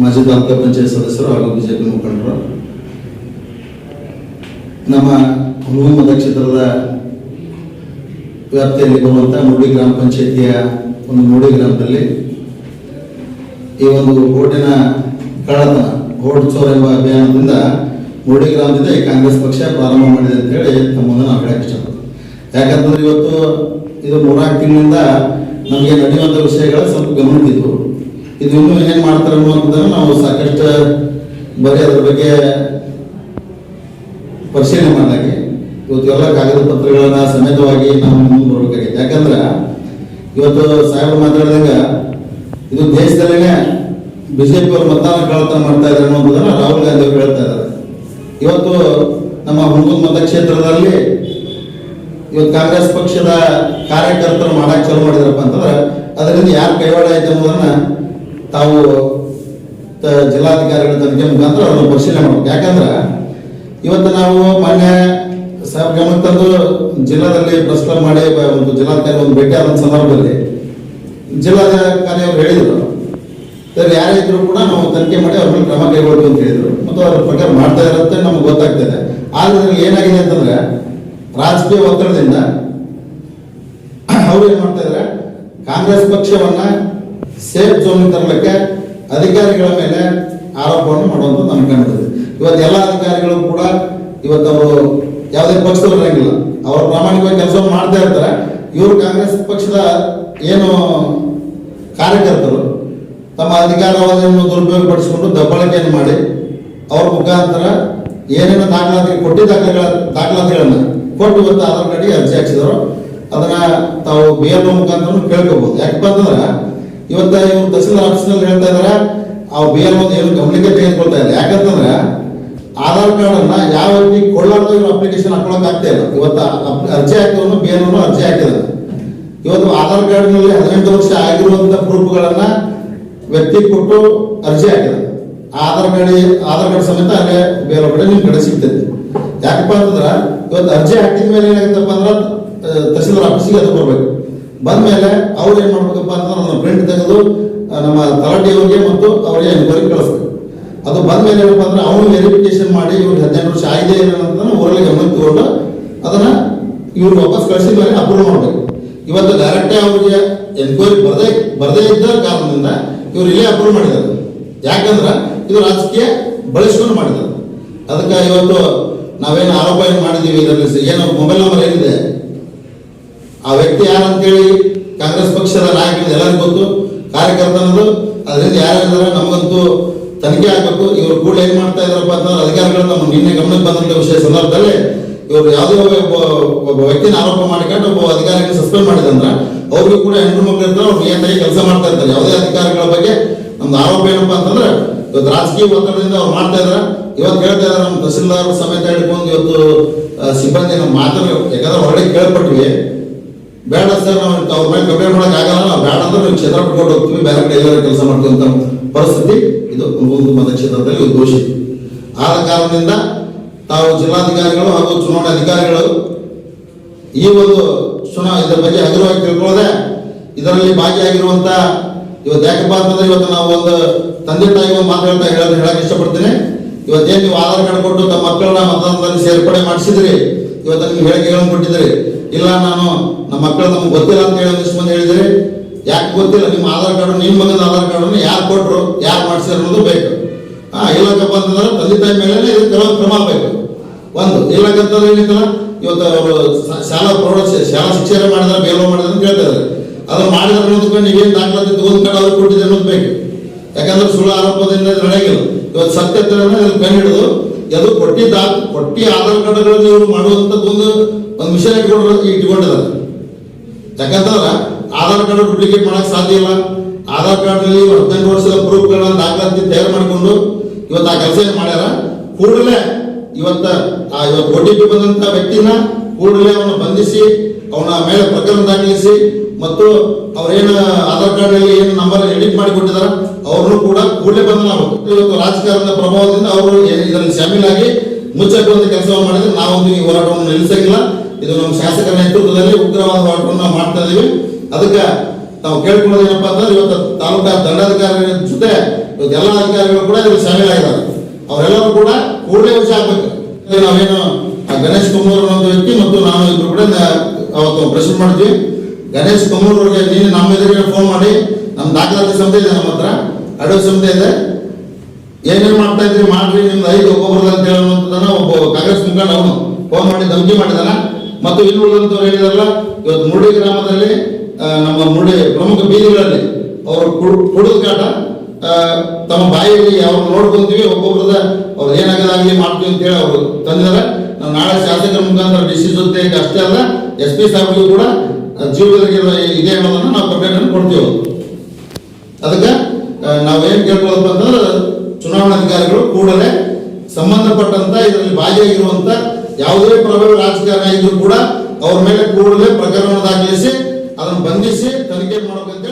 ಮಾಜಿ ತಾಲೂಕಾ ಪಂಚಾಯತ್ ಸದಸ್ಯರು ಹಾಗೂ ಬಿಜೆಪಿ ಮುಖಂಡರು. ನಮ್ಮ ಹುಡುಗ ಮತಕ್ಷೇತ್ರದ ವ್ಯಾಪ್ತಿಯಲ್ಲಿ ಬರುವಂಥ ಮೂಡಿ ಗ್ರಾಮ ಪಂಚಾಯತಿಯ ಒಂದು ಮೂಡಿ ಗ್ರಾಮದಲ್ಲಿ ಈ ಒಂದು ಓಟಿನ ಕಳ್ಳತನ ಓಟ್ ಚೋರ್ ಎಂಬ ಅಭಿಯಾನದಿಂದ ಮೂಡಿ ಗ್ರಾಮದಿಂದ ಈ ಕಾಂಗ್ರೆಸ್ ಪಕ್ಷ ಪ್ರಾರಂಭ ಮಾಡಿದೆ ಅಂತ ಹೇಳಿ ತಮ್ಮನ್ನು ನಾವು ಹೇಳಕ್ಕೆ ಇಷ್ಟಪಡ್ತೀವಿ. ಇವತ್ತು ಇದು ಮೂರ್ನಾಲ್ಕು ತಿಂಗಳಿಂದ ನಮಗೆ ನಡೆಯುವಂಥ ವಿಷಯಗಳು ಸ್ವಲ್ಪ ಗಮನಕ್ಕಿದ್ವು ಇದು ಇನ್ನೂ ಏನೇನು ಮಾಡ್ತಾರೆ ಅನ್ನುವಂಥದ್ದನ್ನು ನಾವು ಸಾಕಷ್ಟು ಬರೀ ಅದ್ರ ಬಗ್ಗೆ ಪರಿಶೀಲನೆ ಮಾಡಿದಾಗೆ. ಇವತ್ತು ಎಲ್ಲ ಕಾಗದ ಪತ್ರಗಳನ್ನ ಸಮೇತವಾಗಿ ನಾವು ಮುಂದೆ ಬರಬೇಕಾಗಿದೆ ಯಾಕಂದ್ರೆ ಇವತ್ತು ಸಾಹೇಬರು ಮಾತಾಡಿದಾಗ ಇದು ದೇಶದಲ್ಲೇ ಬಿಜೆಪಿ ಅವರು ಮತದಾನ ಕಳ್ಳತನ ಮಾಡ್ತಾ ಇದ್ದಾರೆ ಅನ್ನೋದನ್ನ ರಾಹುಲ್ ಗಾಂಧಿ ಅವರು ಹೇಳ್ತಾ ಇದ್ದಾರೆ ಇವತ್ತು ನಮ್ಮ ಹುಣಗೂರು ಮತಕ್ಷೇತ್ರದಲ್ಲಿ ಇವತ್ತು ಕಾಂಗ್ರೆಸ್ ಪಕ್ಷದ ಕಾರ್ಯಕರ್ತರು ಮಾಡಕ್ ಚಾಲು ಮಾಡಿದ್ರಪ್ಪ ಅಂತಂದ್ರೆ ಅದರಿಂದ ಯಾರು ಕೈವಾಡ ಆಯ್ತು ಅನ್ನೋದನ್ನ ತಾವು ಜಿಲ್ಲಾಧಿಕಾರಿಗಳ ತನಿಖೆ ಮುಖಾಂತರ ಅದನ್ನು ಪರಿಶೀಲನೆ ಮಾಡಬೇಕು. ಯಾಕಂದ್ರೆ ಇವತ್ತು ನಾವು ಮೊನ್ನೆ ಸಾಹೇಬ್ ಗಮನ ತಂದು ಜಿಲ್ಲಾದಲ್ಲಿ ಕ್ಲಬ್ ಮಾಡಿ ಒಂದು ಜಿಲ್ಲಾಧಿಕಾರಿ ಒಂದು ಭೇಟಿ ಆದ ಸಂದರ್ಭದಲ್ಲಿ ಜಿಲ್ಲಾಧಿಕಾರಿ ಅವರು ಹೇಳಿದರು. ಯಾರೇ ಇದ್ರು ಕೂಡ ನಾವು ತನಿಖೆ ಮಾಡಿ ಅವ್ರ ಮೇಲೆ ಕ್ರಮ ಕೈಗೊಳ್ತೀವಿ ಅಂತ ಹೇಳಿದ್ರು. ಮತ್ತು ಅವ್ರ ಪ್ರಕಾರ ಮಾಡ್ತಾ ಇರುತ್ತೆ, ನಮ್ಗೆ ಗೊತ್ತಾಗ್ತದೆ ಆದ್ರೆ ಏನಾಗಿದೆ ಅಂತಂದ್ರೆ ರಾಜಕೀಯ ಒತ್ತಡದಿಂದ ಅವ್ರು ಏನ್ ಮಾಡ್ತಾ ಇದ್ದಾರೆ ಕಾಂಗ್ರೆಸ್ ಪಕ್ಷವನ್ನ ಸೇಫ್ ಝೋನ್ ತರಲಿಕ್ಕೆ ಅಧಿಕಾರಿಗಳ ಮೇಲೆ ಆರೋಪವನ್ನು ಮಾಡುವಂತ ನಮ್ಗೆ ಕಾಣ್ತದೆ ಇವತ್ತು ಎಲ್ಲ ಅಧಿಕಾರಿಗಳು ಕೂಡ ಇವತ್ತು ಅವರು ಯಾವುದೇ ಪಕ್ಷದಲ್ಲಿ ಇರಂಗಿಲ್ಲ. ಅವರು ಪ್ರಾಮಾಣಿಕವಾಗಿ ಕೆಲಸ ಮಾಡ್ತಾ ಇರ್ತಾರೆ. ಇವರು ಕಾಂಗ್ರೆಸ್ ಪಕ್ಷದ ಏನು ಕಾರ್ಯಕರ್ತರು, ತಮ್ಮ ಅಧಿಕಾರವನ್ನು ದುರುಪಯೋಗಪಡಿಸಿಕೊಂಡು ದಬ್ಬಾಳಿಕೆಯನ್ನು ಮಾಡಿ ಅವ್ರ ಮುಖಾಂತರ ಏನೇನು ದಾಖಲಾತಿ ಕೊಟ್ಟಿ ದಾಖಲೆಗಳ ದಾಖಲಾತಿಗಳನ್ನು ಕೊಟ್ಟು ಇವತ್ತು ಆಧಾರ್ ಕಾರ್ಡಿಗೆ ಅರ್ಜಿ ಹಾಕ್ಸಿದ್ರು. ಅದನ್ನ ತಾವು ಬಿ ಎಲ್ ಮುಖಾಂತರ ಕೇಳ್ಕೋಬಹುದು ಯಾಕಪ್ಪ ಅಂತಂದ್ರೆ ಇವತ್ತ ಇವ್ರು ತಹಸೀಲ್ದಾರ್ ಆಫೀಸ್ನಲ್ಲಿ ಹೇಳ್ತಾ ಇದಾರೆ, ಆ ಬೇರೆ ಒಂದು ಏನು ಗಮನಕ್ಕೆ ತೆಗೆದುಕೊಳ್ತಾ ಇಲ್ಲ ಯಾಕಂತಂದ್ರೆ ಆಧಾರ್ ಕಾರ್ಡ್ ಅನ್ನ ಯಾವ ರೀತಿ ಕೊಳ್ಳಾರ್ದು ಇವ್ರು ಅಪ್ಲಿಕೇಶನ್ ಹಾಕೊಳಕ್ ಆಗ್ತಾ ಇಲ್ಲ. ಇವತ್ತ ಅರ್ಜಿ ಹಾಕಿದ್ರು ಬೇರೆ ಅರ್ಜಿ ಹಾಕಿದ್ರು ಇವತ್ತು ಆಧಾರ್ ಕಾರ್ಡ್ನಲ್ಲಿ ಹದಿನೆಂಟು ವರ್ಷ ಆಗಿರುವಂತ ಪ್ರೂಫ್ಗಳನ್ನ ವ್ಯಕ್ತಿ ಕೊಟ್ಟು ಅರ್ಜಿ ಹಾಕಿದ್ರು ಆಧಾರ್ ಕಾರ್ಡ್ ಆಧಾರ್ ಕಾರ್ಡ್ ಸಮೇತ ಅಲ್ಲಿ ಬೇರೆ ಕಡೆ ನಿಮ್ ಕಡೆ ಸಿಗ್ತೈತಿ ಯಾಕಪ್ಪ ಅಂತಂದ್ರ, ಇವತ್ತು ಅರ್ಜಿ ಹಾಕಿದ ಮೇಲೆ ಏನಾಗುತ್ತಪ್ಪ ಅಂದ್ರ ತಹಸೀಲ್ದಾರ್ ಆಫೀಸಿಗೆ ಅದು ಬರ್ಬೇಕು. ಬಂದ್ಮೇಲೆ ಅವ್ರು ಏನ್ ಮಾಡ್ಬೇಕಪ್ಪ ಅಂತ ನಮ್ಮ ಪ್ರಿಂಟ್ ತೆಗೆದು ನಮ್ಮ ತಲಾಟಿಯವರಿಗೆ ಮತ್ತು ಅವರಿಗೆ ಎನ್ಕ್ವೈರಿ ಕಳಿಸ್ಬೇಕು. ಅದು ಬಂದ್ಮೇಲೆ ಏನಪ್ಪ ಅಂದ್ರೆ ಅವನು ವೆರಿಫಿಕೇಶನ್ ಮಾಡಿ ಇವ್ರಿಗೆ ಹದಿನೆಂಟು ವರ್ಷ ಆಗಿದೆ ಅಂತ ಊರಲ್ಲಿ ಗಮನ ತಗೊಂಡು ಅದನ್ನ ಇವ್ರು ವಾಪಸ್ ಕಳಿಸಿದ ಮೇಲೆ ಅಪ್ರೂವ್ ಮಾಡ್ಬೇಕು. ಇವತ್ತು ಡೈರೆಕ್ಟ್ ಅವ್ರಿಗೆ ಎನ್ಕ್ವೈರಿ ಬರದೇ ಬರದೇ ಇದ್ದ ಕಾರಣದಿಂದ ಇವ್ರು ಇಲ್ಲೇ ಅಪ್ರೂವ್ ಮಾಡಿದ್ದಾರೆ. ಯಾಕಂದ್ರೆ ಇದು ರಾಜಕೀಯ ಬಳಸ್ಕೊಂಡು ಮಾಡಿದ್ದಾರೆ. ಅದಕ್ಕೆ ಇವತ್ತು ನಾವೇನು ಆರೋಪ ಏನು ಮಾಡಿದ್ದೀವಿ? ಇದರಲ್ಲಿ ಏನೋ ಮೊಬೈಲ್ ನಂಬರ್ ಏನಿದೆ? ಆ ವ್ಯಕ್ತಿ ಯಾರು ಅಂತೇಳಿ ಕಾಂಗ್ರೆಸ್ ಪಕ್ಷದ ನಾಯಕರು ಎಲ್ಲರಿಗೂ ಗೊತ್ತು ಕಾರ್ಯಕರ್ತ ಅನ್ನೋದು ಅದರಿಂದ ಯಾರ್ಯಾರಿದ್ದಾರೆ ನಮಗಂತೂ ತನಿಖೆ ಆಗಬೇಕು. ಇವರು ಕೂಡ ಏನ್ ಮಾಡ್ತಾ ಇದಾರಪ್ಪ ಅಂತಂದ್ರೆ ಅಧಿಕಾರಿಗಳು ನಮ್ಮ ನಿನ್ನೆ ಗಮನಕ್ಕೆ ಬಂದಂತ ವಿಷಯ ಸಂದರ್ಭದಲ್ಲಿ ಇವರು ಯಾವುದೇ ಒಬ್ಬ ವ್ಯಕ್ತಿನ ಆರೋಪ ಮಾಡಿಕೊಂಡು ಒಬ್ಬ ಅಧಿಕಾರಿಗಳು ಸಸ್ಪೆಂಡ್ ಮಾಡಿದಂದ್ರೆ ಅವ್ರಿಗೂ ಕೂಡ ಹೆಣ್ಣು ಮಕ್ಕಳು ಇರ್ತಾರೆ, ಅವ್ರು ನಿಯತ್ತಾಗಿ ಕೆಲಸ ಮಾಡ್ತಾ ಇರ್ತಾರೆ. ಯಾವುದೇ ಅಧಿಕಾರಿಗಳ ಬಗ್ಗೆ ನಮ್ದು ಆರೋಪ ಏನಪ್ಪಾ ಅಂತಂದ್ರೆ ಇವತ್ತು ರಾಜಕೀಯ ಒತ್ತಡದಿಂದ ಅವ್ರು ಮಾಡ್ತಾ ಇದಾರೆ. ಇವತ್ತು ಹೇಳ್ತಾ ಇದ್ದಾರೆ ನಮ್ಮ ತಹಸೀಲ್ದಾರ್ ಸಮೇತ ಹಿಡ್ಕೊಂಡು ಇವತ್ತು ಸಿಬ್ಬಂದಿ ನಮ್ಮ ಮಾತನ್ನು ಯಾಕಂದ್ರೆ ಹೊರಗಡೆ ಕೇಳ್ಪಟ್ವಿ. ಬೇಡ ಸರ್, ನಾವು ಅವ್ರ ಮೇಲೆ ಕಂಪ್ಲೇಂಟ್ ಮಾಡಕ್ ಆಗಲ್ಲ. ನಾವು ಬೇಡ ಅಂದ್ರೆ ನಾವು ಕ್ಷೇತ್ರ ಬಿಟ್ಕೊಂಡು ಹೋಗ್ತೀವಿ, ಬೇರೆ ಕಡೆ ಎಲ್ಲರೂ ಕೆಲಸ ಮಾಡ್ತೀವಿ ಅಂತ ಪರಿಸ್ಥಿತಿ ಇದು ಒಂದು ಮತಕ್ಷೇತ್ರದಲ್ಲಿ ದೋಷಿ ಆದ ಕಾರಣದಿಂದ ತಾವು ಜಿಲ್ಲಾಧಿಕಾರಿಗಳು ಹಾಗೂ ಚುನಾವಣಾ ಅಧಿಕಾರಿಗಳು ಈ ಒಂದು ಚುನಾವಣೆ ಇದರ ಬಗ್ಗೆ ಹಗುರವಾಗಿ ತಿಳ್ಕೊಳ್ಳದೆ ಇದರಲ್ಲಿ ಭಾಗಿಯಾಗಿರುವಂತ ಇವತ್ತು ಯಾಕಪ್ಪ ಅಂತಂದ್ರೆ ಇವತ್ತು ನಾವು ಒಂದು ತಂದೆ ತಾಯಿ ಒಂದು ಮಾತು ಹೇಳೋದು ಹೇಳಕ್ ಇಷ್ಟಪಡ್ತೀನಿ. ಇವತ್ತೇನು ನೀವು ಆಧಾರ್ ಕಾರ್ಡ್ ಕೊಟ್ಟು ತಮ್ಮ ಮಕ್ಕಳನ್ನ ಮತದಾನದಲ್ಲಿ ಸೇರ್ಪಡೆ ಮಾಡಿಸಿದ್ರಿ, ಇವತ್ತು ನಿಮ್ಗೆ ಹೇಳಿಕೆಗಳನ್ನು ಕೊಟ್ಟಿದ್ರಿ. ಇಲ್ಲ, ನಾನು ಮಕ್ಕಳು ನಮ್ಗೆ ಗೊತ್ತಿಲ್ಲ ಅಂತ ಹೇಳಿ ಒಂದಿಷ್ಟು ಮಂದಿ ಹೇಳಿದ್ರಿ ಯಾಕೆ ಗೊತ್ತಿಲ್ಲ? ನಿಮ್ಮ ಆಧಾರ್ ಕಾರ್ಡ್, ನಿಮ್ಮ ಮಗನ ಆಧಾರ್ ಕಾರ್ಡ್ ಯಾರು ಕೊಟ್ರು, ಯಾರು ಮಾಡಿಸಿದ್ರು ಅನ್ನೋದು ಬೇಕು. ಹಾ ಇಲ್ಲಕ್ಕಪ್ಪ ಅಂತಂದ್ರೆ ತಂದೆ ತಾಯಿ ಮೇಲೆ ಇದು ಕೆಲವೊಂದು ಕ್ರಮ ಬೇಕು ಒಂದು ಇಲ್ಲಕ್ಕಂತಂದ್ರೆ ಏನಿತ್ತಲ್ಲ? ಇವತ್ತು ಅವರು ಶಾಲಾ ಪ್ರೌಢ ಶಾಲಾ ಶಿಕ್ಷಣ ಮಾಡಿದ್ರೆ ಬೇಲೋ ಮಾಡಿದ್ರೆ ಅಂತ ಹೇಳ್ತಾರೆ ಅದನ್ನ ಮಾಡಿದ್ರೆ ಅನ್ನೋದಕ್ಕೆ ನೀವೇನು ದಾಖಲಾತಿ ತಗೊಂಡ್ಕೊಂಡು ಅವ್ರಿಗೆ ಕೊಟ್ಟಿದೆ ಅನ್ನೋದು ಬೇಕು. ಯಾಕಂದ್ರೆ ಸುಳ್ಳು ಆರೋಪದಿಂದ ನಡೆಯಲ್ಲ ಇವತ್ತು ಸತ್ಯ ಕೈ ಹಿಡಿದು ಅದು ಕೊಟ್ಟಿದ್ದ, ಕೊಟ್ಟಿ ಆಧಾರ್ ಕಾರ್ಡ್ಗಳನ್ನು ಇವರು ಮಾಡುವಂಥದ್ದು ಒಂದು ಒಂದು ಮಿಷನ್ ಇಟ್ಕೊಂಡು ಯಾಕಂತಂದ್ರೆ ಆಧಾರ್ ಕಾರ್ಡ್ ಡೂಪ್ಲಿಕೇಟ್ ಮಾಡಕ್ ಸಾಧ್ಯ ಇಲ್ಲ. ಆಧಾರ್ ಕಾರ್ಡ್ನಲ್ಲಿ ಹದಿನೆಂಟು ವರ್ಷದ ಪ್ರೂಫ್ಗಳನ್ನ ದಾಖಲಾತಿ ತಯಾರು ಮಾಡಿಕೊಂಡು ಇವತ್ತು ಆ ಕೆಲಸ ಮಾಡ್ಯಾರ? ಕೂಡಲೇ ಇವತ್ತ ಇವತ್ತು ಒ ಬಂದಂತ ವ್ಯಕ್ತಿನ ಕೂಡಲೇ ಅವನ ಬಂಧಿಸಿ, ಅವನ ಮೇಲೆ ಪ್ರಕರಣ ದಾಖಲಿಸಿ ಮತ್ತು ಅವ್ರೇನು ಆಧಾರ್ ಕಾರ್ಡ್ ಅಲ್ಲಿ ಏನು ನಂಬರ್ ಎಡಿಟ್ ಮಾಡಿ ಕೊಟ್ಟಿದಾರ ಅವ್ರನ್ನು ಕೂಡ ಕೂಡಲೇ ಬಂಧನ ಆಗ್ಬೇಕು ಇವತ್ತು ರಾಜಕಾರಣದ ಪ್ರಭಾವದಿಂದ ಅವರು ಇದರಲ್ಲಿ ಶಾಮೀಲಾಗಿ ಮುಚ್ಚಕ್ಕುವಂತ ಕೆಲಸವನ್ನು ಮಾಡಿದ್ರೆ ನಾವೊಂದು ಈ ಹೋರಾಟವನ್ನು ನಿಲ್ಲಿಸಂಗಿಲ್ಲ. ಇದು ನಮ್ಮ ಶಾಸಕರ ನೇತೃತ್ವದಲ್ಲಿ ಉಗ್ರವಾದ ಹೋರಾಟವನ್ನು ಮಾಡ್ತಾ ಇದೀವಿ. ಅದಕ್ಕೆ ನಾವು ಕೇಳ್ಕೊಳ್ಳೋದು ಏನಪ್ಪಾ ಅಂತಂದ್ರೆ ಇವತ್ತು ತಾಲೂಕಾ ದಂಡಾಧಿಕಾರಿಗಳ ಜೊತೆ ಎಲ್ಲ ಅಧಿಕಾರಿಗಳು ಕೂಡ ಇದ್ರಲ್ಲಿ ಶಾಮೀಲಾಗಿದ್ದಾರೆ. ಅವರೆಲ್ಲರೂ ಕೂಡ ಕೂಡಲೇ ವಿಷಯ ಆಗ್ಬೇಕು. ನಾವೇನು ಗಣೇಶ್ ಕುಮಾರ್ ಅನ್ನೋ ವ್ಯಕ್ತಿ ಮತ್ತು ನಾನು ಇಬ್ರು ಕೂಡ ಅವತ್ತು ಪ್ರಶ್ನೆ ಮಾಡಿದ್ವಿ. ಗಣೇಶ್ ಕುಮಾರ್ ಅವ್ರಿಗೆ ನೀನು ನಮ್ಮ ಎದುರಿಗೆ ಫೋನ್ ಮಾಡಿ ನಮ್ಮ ದಾಖಲಾತಿ ಸಂತೆ ಇದೆ ನಮ್ಮ ಹತ್ರ ಅಡೋ ಸಂಸ್ಥೆ ಇದೆ. ಏನೇನು ಮಾಡ್ತಾ ಇದ್ರಿ ಮಾಡ್ರಿ, ನಿಮ್ದು ಐದು ಒಬ್ಬೊಬ್ರದ್ದು ಅಂತ ಹೇಳುವಂತದನ್ನ ಒಬ್ಬ ಕಾಂಗ್ರೆಸ್ ಮುಖಂಡ ಅವನು ಫೋನ್ ಮಾಡಿ ಧಮಕಿ ಮಾಡಿದಾನ ಮತ್ತು ಇಲ್ಲಿ ಉಳಿದಂತವ್ರು ಹೇಳಿದಾರಲ್ಲ, ಇವತ್ತು ಮುರುಡಿ ಗ್ರಾಮದಲ್ಲಿ ನಮ್ಮ ಮುರುಡಿ ಪ್ರಮುಖ ಬೀದಿಗಳಲ್ಲಿ ಅವರು ಕುಡಿದ ಕಾಟ ತಮ್ಮ ಬಾಯಲ್ಲಿ ಅವ್ರು ನೋಡ್ಕೊಂತೀವಿ, ಒಬ್ಬೊಬ್ರದ ಅವ್ರು ಏನಾಗದಾಗಲಿ ಮಾಡ್ತೀವಿ ಅಂತ ಹೇಳಿ ಅವರು ತಂದಿದ್ದಾರೆ. ನಾವು ನಾಳೆ ಶಾಸಕರ ಮುಖಾಂತರ ಡಿ ಸಿ ಜೊತೆ ಅಷ್ಟೇ ಅಲ್ಲ, ಎಸ್ ಪಿ ಸಾಹೇಬ್ಗೂ ಕೂಡ ಜೀವದಲ್ಲಿ ಇದೆ ಅನ್ನೋದನ್ನ ನಾವು ಕಂಪ್ಲೇಂಟ್ ಕೊಡ್ತೀವಿ ಅದಕ್ಕೆ ನಾವೇನು ಕೇಳ್ಕೊಳ್ಳೋದು ಅಂತಂದ್ರೆ, ಚುನಾವಣಾಧಿಕಾರಿಗಳು ಕೂಡಲೇ ಸಂಬಂಧಪಟ್ಟಂತ, ಇದರಲ್ಲಿ ಭಾಗಿಯಾಗಿರುವಂತ ಯಾವುದೇ ಪ್ರಭಾವಿ ರಾಜಕಾರಣ ಇದ್ರೂ ಕೂಡ ಅವ್ರ ಮೇಲೆ ಕೂಡಲೇ ಪ್ರಕರಣ ದಾಖಲಿಸಿ ಅದನ್ನು ಬಂಧಿಸಿ ತನಿಖೆ ಮಾಡಬೇಕು